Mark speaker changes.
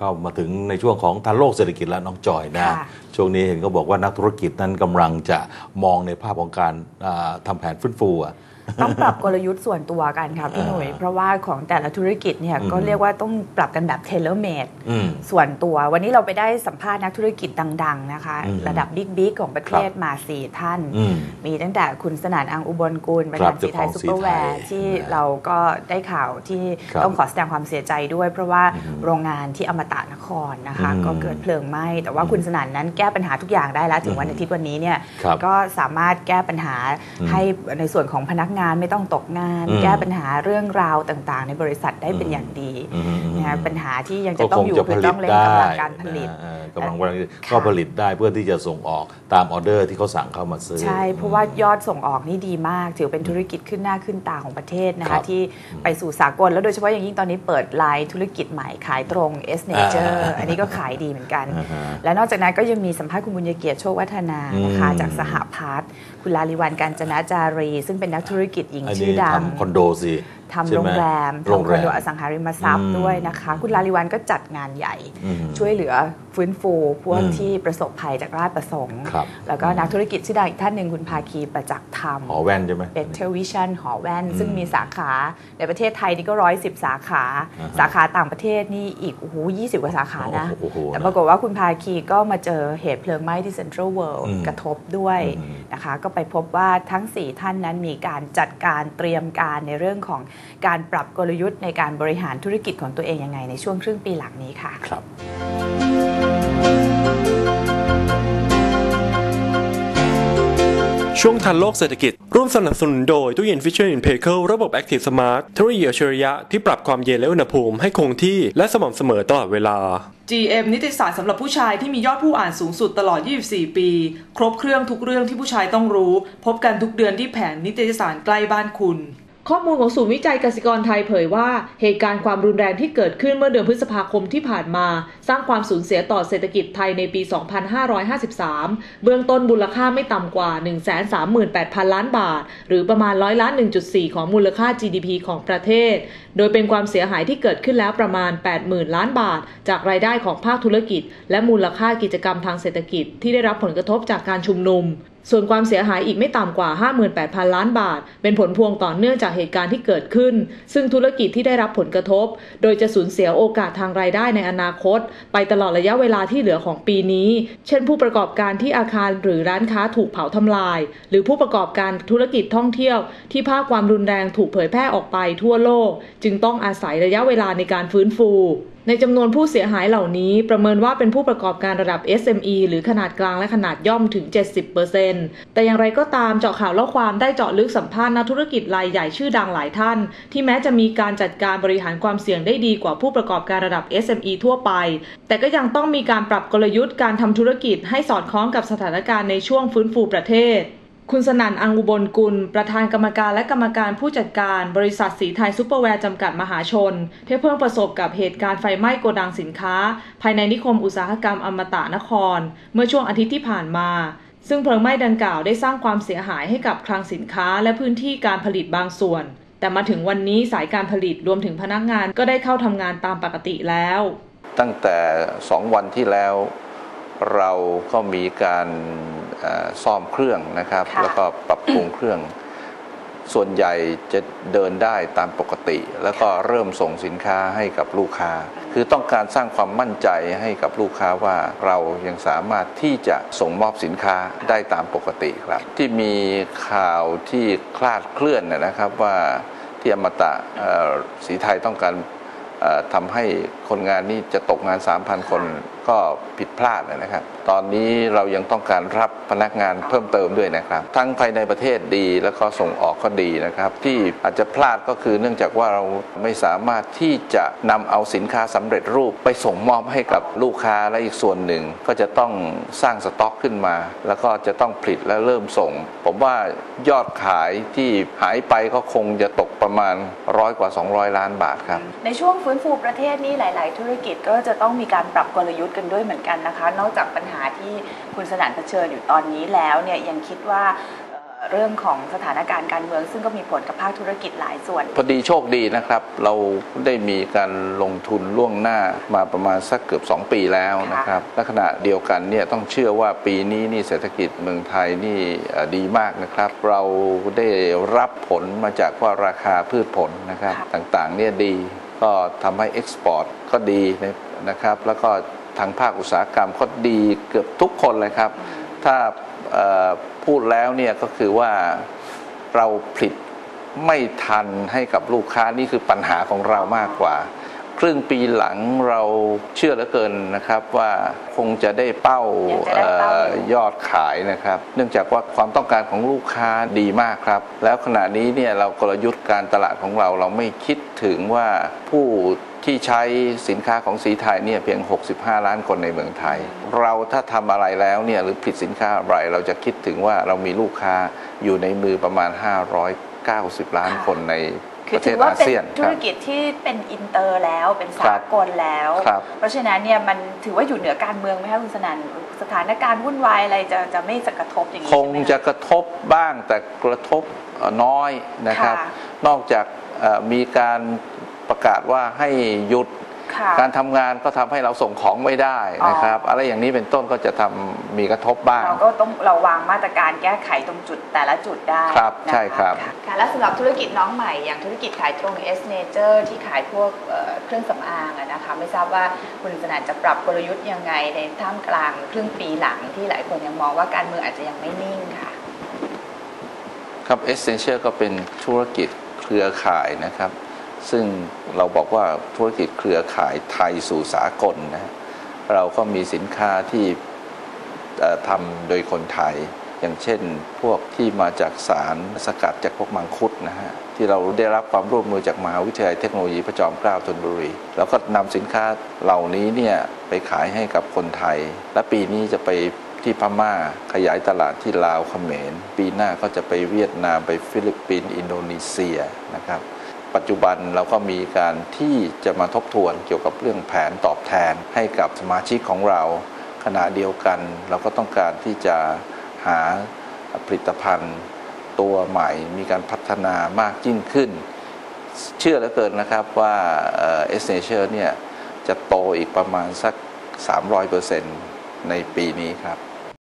Speaker 1: เข้ามาถึงในช่วงของทันโลกเศรษฐกิจแล้วน้องจอยนะ
Speaker 2: ค่ะ
Speaker 1: ช่วงนี้เห็นก็บอกว่านักธุรกิจนั้นกำลังจะมองในภาพของการอ่าทำแผนฟื้นฟูอะ
Speaker 2: ต้องปรับกลยุทธ์ส่วนตัวกันค่ะพี่หนุ่ย
Speaker 1: อ่า
Speaker 2: เพราะว่าของแต่ละธุรกิจเนี่ย
Speaker 1: อืม
Speaker 2: ก็เรียกว่าต้องปรับกันแบบเทเลเมด
Speaker 1: อืม
Speaker 2: ส่วนตัว วันนี้เราไปได้สัมภาษณ์นักธุรกิจดัง ๆ นะคะ
Speaker 1: อืม
Speaker 2: ระดับบิ๊กๆของประเทศมาสี่ท่าน
Speaker 1: อืม
Speaker 2: มีตั้งแต่คุณสนานอังอุบลกุลประ
Speaker 1: ครั
Speaker 2: ธา
Speaker 1: บ
Speaker 2: นสีไทย
Speaker 1: เจ้าของ
Speaker 2: ซูเปอร์แวร์
Speaker 1: สีไทย
Speaker 2: ที่
Speaker 1: นะ
Speaker 2: เราก็ได้ข่าวที่
Speaker 1: ครับ
Speaker 2: ต้องขอแสดงความเสียใจด้วย เพราะว่า
Speaker 1: อืม
Speaker 2: โรงงานที่อมตะนครนะคะ
Speaker 1: อืม
Speaker 2: ก็เกิดเพลิงไหม้แต่ว่าคุณสนานนั้นแก้ปัญหาทุกอย่างได้แล้วถึงวันอาทิตย์วันนี้เนี่ย
Speaker 1: ครับ
Speaker 2: ก็สามารถแก้ปัญหา
Speaker 1: อืม
Speaker 2: ให้ในส่วนของพนักงานไม่ต้องตกงาน
Speaker 1: อืม
Speaker 2: แก้ปัญหาเรื่องราวต่างๆ ในบริษัทได้เป็นอย่างดี
Speaker 1: อืม
Speaker 2: นะคะปัญหาที่ยัง
Speaker 1: ก็
Speaker 2: จะต้
Speaker 1: ค
Speaker 2: อง
Speaker 1: ง
Speaker 2: อยู่
Speaker 1: จะผ
Speaker 2: คือ
Speaker 1: ลิ
Speaker 2: ต้
Speaker 1: ต
Speaker 2: องเร่ง
Speaker 1: ได้
Speaker 2: กำลังการผลิต
Speaker 1: นะเออกำลังการผลิต
Speaker 2: ค่ะ
Speaker 1: ก็ผลิตได้เพื่อที่จะส่งออกตามออเดอร์ที่เขาสั่งเข้ามาซื้อ
Speaker 2: ใช่ เพราะว่ายอดส่งออกนี่ดีมาก ถือเป็นธุรกิจขึ้นหน้าขึ้นตาของประเทศนะ
Speaker 1: ครั
Speaker 2: คะ
Speaker 1: บ
Speaker 2: ที่ไปสู่สากลแล้วโดยเฉพาะอย่างยิ่งตอนนี้เปิดไลน์ธุรกิจใหม่ขายตรง S Nature
Speaker 1: อ่า
Speaker 2: อันนี้ก็ขายดีเหมือนกัน
Speaker 1: อ่าฮะ
Speaker 2: และนอกจากนั้นก็ยังมีสัมภาษณ์คุณบุญเกียรติโชควัฒนานะคะ
Speaker 1: อืม
Speaker 2: จากสหพัฒน์คุณลาลิวันการจนาจารี ซึ่งเป็นนักธุรธุรกิจหญิง
Speaker 1: อัน
Speaker 2: ชื่
Speaker 1: นี้
Speaker 2: อดัง
Speaker 1: ทำคอนโดสิ
Speaker 2: ทำ
Speaker 1: ใช่
Speaker 2: โร
Speaker 1: ไห
Speaker 2: งแรม
Speaker 1: โรง
Speaker 2: ทำค
Speaker 1: แร
Speaker 2: อน
Speaker 1: ม
Speaker 2: โดอสังหาริมทรัพย์
Speaker 1: อืม
Speaker 2: ด้วยนะคะ คุณลาลิวันก็จัดงานใหญ่
Speaker 1: อืม
Speaker 2: ช่วยเหลือฟื้นฟูพวก
Speaker 1: อืม
Speaker 2: ที่ประสบภัยจากราชประสงค์
Speaker 1: ครับ
Speaker 2: แล้วก็นักธุรกิจชื่อดังอีกท่านหนึ่งคุณภาคีประจักษ์ธรรม
Speaker 1: หอแว่นใช่ไหม
Speaker 2: Better Vision หอแว่น
Speaker 1: อืม
Speaker 2: ซึ่งมีสาขาในประเทศไทยนี่ก็ร้อยสิบสาขา
Speaker 1: อ่าฮะ
Speaker 2: สาขาต่างประเทศนี่อีกโอ้โหยี่สิบกว่าสาขานะ
Speaker 1: โอ้โห
Speaker 2: แต่ปรากฏว่าคุณภาคีก็มาเจอเหตุเพลิงไหม้ที่เซ็นทรัลเวิลด์
Speaker 1: อืม
Speaker 2: กระทบด้วย
Speaker 1: อืม
Speaker 2: นะคะ ก็ไปพบว่าทั้ง 4 ท่านนั้นมีการจัดการเตรียมการในเรื่องของการปรับกลยุทธ์ในการบริหารธุรกิจของตัวเองยังไงในช่วงครึ่งปีหลังนี้ค่ะ
Speaker 1: ครับ
Speaker 3: ช่วงทันโลกเศรษฐกิจ ร่วมสนับสนุนโดยตู้เย็น Fisher p a c e ระบบ Active Smart เทคโนโลยีอัจฉริยะที่ปรับความเย็นและอุณหภูมิให้คงที่และสม่ำเสมอตลอดเวลา
Speaker 4: GM นิตยสารสำหรับผู้ชายที่มียอดผู้อ่านสูงสุดตลอด 24 ปี ครบเครื่องทุกเรื่องที่ผู้ชายต้องรู้ พบกันทุกเดือนที่แผงนิตยสารใกล้บ้านคุณ ข้อมูลของศูนย์วิจัยกสิกรไทยเผยว่า เหตุการณ์ความรุนแรงที่เกิดขึ้นเมื่อเดือนพฤษภาคมที่ผ่านมา สร้างความสูญเสียต่อเศรษฐกิจไทยในปี 2553 เบื้องต้นมูลค่าไม่ต่ำกว่า 138,000 ล้านบาท หรือประมาณร้อยล้าน 1.4 ของมูลค่า GDP ของประเทศ โดยเป็นความเสียหายที่เกิดขึ้นแล้วประมาณ 80,000 ล้านบาท จากรายได้ของภาคธุรกิจ และมูลค่ากิจกรรมทางเศรษฐกิจที่ได้รับผลกระทบจากการชุมนุม ส่วนความเสียหายอีกไม่ต่ำกว่า 58,000 ล้านบาท เป็นผลพวงต่อเนื่องจากเหตุการณ์ที่เกิดขึ้น ซึ่งธุรกิจที่ได้รับผลกระทบ โดยจะสูญเสียโอกาสทางรายได้ในอนาคต ไปตลอดระยะเวลาที่เหลือของปีนี้ เช่นผู้ประกอบการที่อาคารหรือร้านค้าถูกเผาทำลาย หรือผู้ประกอบการธุรกิจท่องเที่ยว ที่ภาพความรุนแรงถูกเผยแพร่ออกไปทั่วโลก จึงต้องอาศัยระยะเวลาในการฟื้นฟู ในจำนวนผู้เสียหายเหล่านี้ประเมินว่าเป็นผู้ประกอบการระดับ SME หรือขนาดกลางและขนาดย่อมถึง 70%แต่อย่างไรก็ตามเจาะข่าวเล่าความได้เจาะลึกสัมภาษณ์นักธุรกิจรายใหญ่ชื่อดังหลายท่าน ที่แม้จะมีการจัดการบริหารความเสี่ยงได้ดีกว่าผู้ประกอบการระดับ SME ทั่วไป แต่ก็ยังต้องมีการปรับกลยุทธ์การทำธุรกิจให้สอดคล้องกับสถานการณ์ในช่วงฟื้นฟูประเทศ คุณสนั่นอังอุบลกุล ประธานกรรมการและกรรมการผู้จัดการบริษัทสีไทยซูเปอร์แวร์จำกัดมหาชน ที่เพิ่งประสบกับเหตุการณ์ไฟไหม้โกดังสินค้า ภายในนิคมอุตสาหกรรมอมตะนคร เมื่อช่วงอาทิตย์ที่ผ่านมา ซึ่งเพลิงไหม้ดังกล่าวได้สร้างความเสียหายให้กับคลังสินค้าและพื้นที่การผลิตบางส่วน แต่มาถึงวันนี้สายการผลิตรวมถึงพนักงานก็ได้เข้าทำงานตามปกติแล้ว
Speaker 5: ตั้งแต่สองวันที่แล้ว เราก็มีการเอ่อซ่อมเครื่องนะครับ
Speaker 2: ค่ะ
Speaker 5: แล้วก็ปรับปรุงเครื่อง ส่วนใหญ่จะเดินได้ตามปกติ แล้วก็เริ่มส่งสินค้าให้กับลูกค้า คือต้องการสร้างความมั่นใจให้กับลูกค้าว่าเรายังสามารถที่จะส่งมอบสินค้าได้ตามปกติครับ ที่มีข่าวที่คลาดเคลื่อนนะนะครับว่าที่อมตะเอ่อสีไทยต้องการเอ่อทำให้คนงานนี่จะตกงาน 3,000 คนก็ผิดพลาดนะครับ ตอนนี้เรายังต้องการรับพนักงานเพิ่มเติมด้วยนะครับ ทั้งภายในประเทศดีแล้วก็ส่งออกก็ดีนะครับ ที่อาจจะพลาดก็คือเนื่องจากว่าเราไม่สามารถที่จะนำเอาสินค้าสำเร็จรูปไปส่งมอบให้กับลูกค้าและอีกส่วนหนึ่ง ก็จะต้องสร้างสต็อกขึ้นมา แล้วก็จะต้องผลิตและเริ่มส่ง ผมว่ายอดขายที่หายไปก็คงจะตกประมาณร้อยกว่า 200 ล้านบาทครับ
Speaker 2: ในช่วงฟื้นฟูประเทศนี่หลาย ๆ ธุรกิจก็จะต้องมีการปรับกลยุทธ์กันด้วยเหมือนกันนะคะ นอกจากปัญหาที่คุณสนั่นเผชิญอยู่ตอนนี้แล้วเนี่ยยังคิดว่าเอ่อเรื่องของสถานการณ์การเมือง ซึ่งก็มีผลกับภาคธุรกิจหลายส่วน
Speaker 5: พอดีโชคดีนะครับ เราได้มีการลงทุนล่วงหน้ามาประมาณสักเกือบ 2 ปีแล้วนะครับและขณะเดียวกันเนี่ยต้องเชื่อว่าปีนี้นี่เศรษฐกิจเมืองไทยนี่เอ่อดีมากนะครับ เราได้รับผลมาจากว่าราคาพืชผลนะครับ
Speaker 2: ค่ะ
Speaker 5: ต่างๆเนี่ยดีก็ทำให้เอ็กซ์พอร์ตก็ดีนะครับ แล้วก็ ทางภาคอุตสาหกรรมก็ดีเกือบทุกคนเลยครับ ถ้าพูดแล้วเนี่ยก็คือว่าเราผลิตไม่ทันให้กับลูกค้านี่คือปัญหาของเรามากกว่า ครึ่งปีหลังเราเชื่อเหลือเกินนะครับว่าคงจะได้เป้า
Speaker 2: ยังจะได้เป้าอยู่
Speaker 5: เอ่อยอดขายนะครับ เนื่องจากว่าความต้องการของลูกค้าดีมากครับ แล้วขณะนี้เนี่ยเรากลยุทธ์การตลาดของเราเราไม่คิดถึงว่าผู้ที่ใช้สินค้าของสีไทยเนี่ยเพียง 65 ล้านคนในเมืองไทย เราถ้าทำอะไรแล้วเนี่ยหรือผลิตสินค้าอะไร เราจะคิดถึงว่าเรามีลูกค้าอยู่ในมือประมาณ 590 ล้านคนใน
Speaker 2: คื
Speaker 5: ป
Speaker 2: อ
Speaker 5: ระเท
Speaker 2: ถื
Speaker 5: ศ
Speaker 2: อว่า
Speaker 5: อา
Speaker 2: เป็น
Speaker 5: เซียน
Speaker 2: ธุ
Speaker 5: ค
Speaker 2: ร
Speaker 5: รับ
Speaker 2: กิจที่เป็นอินเตอร์แล้วเป็น
Speaker 5: ครับ
Speaker 2: สากลแล้ว
Speaker 5: ครับ
Speaker 2: เพราะฉะนั้นเนี่ยมันถือว่าอยู่เหนือการเมืองไหมคะคุณสนันสถานการณ์วุ่นวายอะไรจะจะไม่จะกระทบอย่างนี้
Speaker 5: คง
Speaker 2: ใช่ไหม
Speaker 5: จะกระทบบ้างแต่กระทบเอ่อน้อยนะครับ
Speaker 2: ค่ะ
Speaker 5: นอกจากเอ่อมีการประกาศว่าให้หยุด
Speaker 2: ค่ะ
Speaker 5: การทำงานก็ทำให้เราส่งของไม่ได้นะครับ
Speaker 2: อ๋ออ
Speaker 5: อะไรอย่างนี้เป็นต้นก็จะทำมีกระทบบ้าง
Speaker 2: เราก็ต้องเราวางมาตรการแก้ไขตรงจุดแต่ละจุดได้
Speaker 5: ครับ
Speaker 2: นะะ
Speaker 5: ใช่ครับะ
Speaker 2: ค่ะและสำหรับธุรกิจน้องใหม่อย่างธุรกิจขายตรง S Nature ที่ขายพวกเอ่อเครื่องสำอางอะนะคะไม่ทราบว่าคุณสนันจะปรับกลยุทธ์ยังไงในท่ามกลางครึ่งปีหลังที่หลายคนยังมองว่าการเมืองอาจจะยังไม่นิ่งค่ะ
Speaker 5: ครับ Essential ก็เป็นธุรกิจเครือข่ายนะครับ ซึ่งเราบอกว่าธุรกิจเครือข่ายไทยสู่สากลนะฮะเราก็มีสินค้าที่ทำโดยคนไทย อย่างเช่นพวกที่มาจากสารสกัดจากพวกมังคุดนะฮะที่เราได้รับความร่วมมือจากมหาวิทยาลัยเทคโนโลยีพระจอมเกล้าธนบุรีเราก็นำสินค้าเหล่านี้เนี่ยไปขายให้กับคนไทย และปีนี้จะไปที่พม่าขยายตลาดที่ลาวเขมร ปีหน้าก็จะไปเวียดนามไปฟิลิปปินส์อินโดนีเซียนะครับ ปัจจุบันเราก็มีการที่จะมาทบทวนเกี่ยวกับเรื่องแผนตอบแทนให้กับสมาชิกของเรา ขณะเดียวกัน เราก็ต้องการที่จะหาผลิตภัณฑ์ตัวใหม่ มีการพัฒนามากยิ่งขึ้น เชื่อเหลือเกินนะครับว่าเอสเนเชอร์เนี่ยจะโตอีกประมาณสัก 300%ในปีนี้ครับ